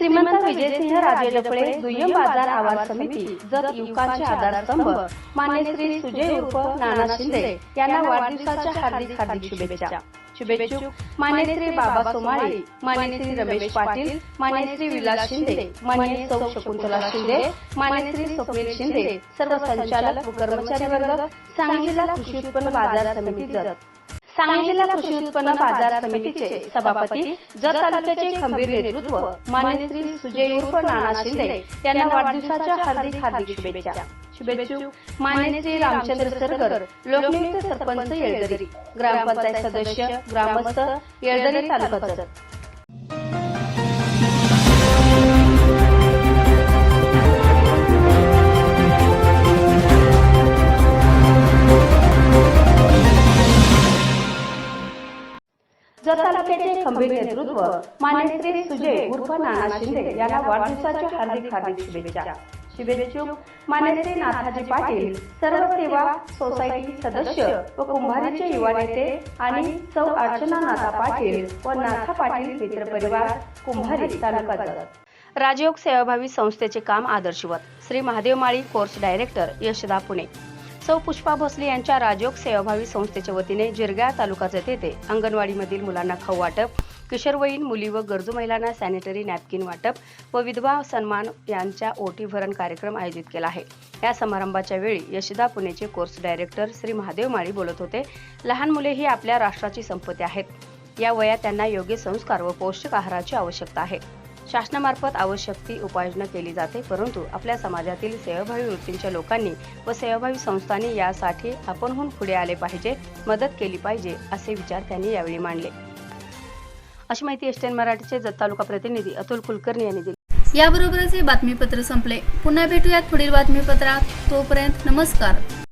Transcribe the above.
श्रीमंत विजयसिंह राजे डफळे दुय्यम बाजार आवार समिती जत युवकांचे आधारस्तंभ मान्य श्री सुजय उर्फ नाना शिंदे यांना वाढदिवसाच्या हार्दिक हार्दिक शुभेच्छा. शुभेच्छुक मान्य श्री बाबा सोमाळी मान्य श्री रमेश पाटील मान्य श्री विलास शिंदे मान्य सौ शकुंतला शिंदे मान्य श्री स्वप्नील शिंदे सर्व संचालक व कर्मचारी वर्ग सांगली जिल्हा कृषी उत्पन्न बाजार समिती जत. सांगली जिल्हा कृषी उत्पन्न बाजार समितीचे सभापती जत तालुक्याचे खंबीर नेतृत्व मान्य श्री सुजय उर्फ नाना शिंदे यांना वाढदिवसाच्या हार्दिक हार्दिक शुभेच्छा. शुभेच्छुक मान्य श्री रामचंद्र सरगर लोकनियुक्त सरपंच येळदरी ग्रामपंचायत सदस्य ग्रामस्थ येळदरी तालुका जत तालुक्याचे खंबीर नेतृत्व मान्य श्री सुजय उर्फ नाना शिंदे यांना वाढदिवसाच्या हार्दिक हार्दिक शुभेच्छा. शुभेच्छुक मान्य श्री नाथाजी पाटील सर्व सेवा सोसायटी सदस्य व कुंभारीचे युवा नेते आणि सौ अर्चना नाथा पाटील व नाथा पाटील मित्रपरिवार कुंभारी तालुका जत राजयोग सेवाभावी संस्थेचे काम आदर्शवत. Shri Mahadev Mali course director Yashada Pune. सौ पुष्पा भोसले यांच्या राजयोग सेवाभावी संस्थेच्या वतीने जिरगा तालुका येथे अंगणवाडीमधील मुलांना खाऊ वाटप किशोरवयीन मुली व गरजू महिलांना सॅनिटरी नॅपकिन वाटप व विधवा सन्मान यांच्या ओटी भरण कार्यक्रम आयोजित केला आहे. या समारंभाच्या वेळी यशदा पुणेचे कोर्स डायरेक्टर श्री महादेव माळी बोलत होते लहान मुले ही आपल्या राष्ट्राची संपत्ती आहेत. या वयात त्यांना योग्य संस्कार व पौष्टिक आहाराची आवश्यकता आहे. शासनामार्फत आवश्यक ती उपाययोजना केली जाते परंतु आपल्या समाजातील सेवाभावी वृत्तींच्या लोकांनी व सेवाभावी संस्थांनी यासाठी आपणहून पुढे आले पाहिजे मदत केली पाहिजे असे विचार त्यांनी यावेळी मांडले. अशी माहिती एसटीएन मराठीचे जत तालुका प्रतिनिधी अतुल कुलकर्णी यांनी दिली. याबरोबरच हे बातमीपत्र संपले. पुन्हा भेटूयात पुढील बातमीपत्रात. तोपर्यंत नमस्कार.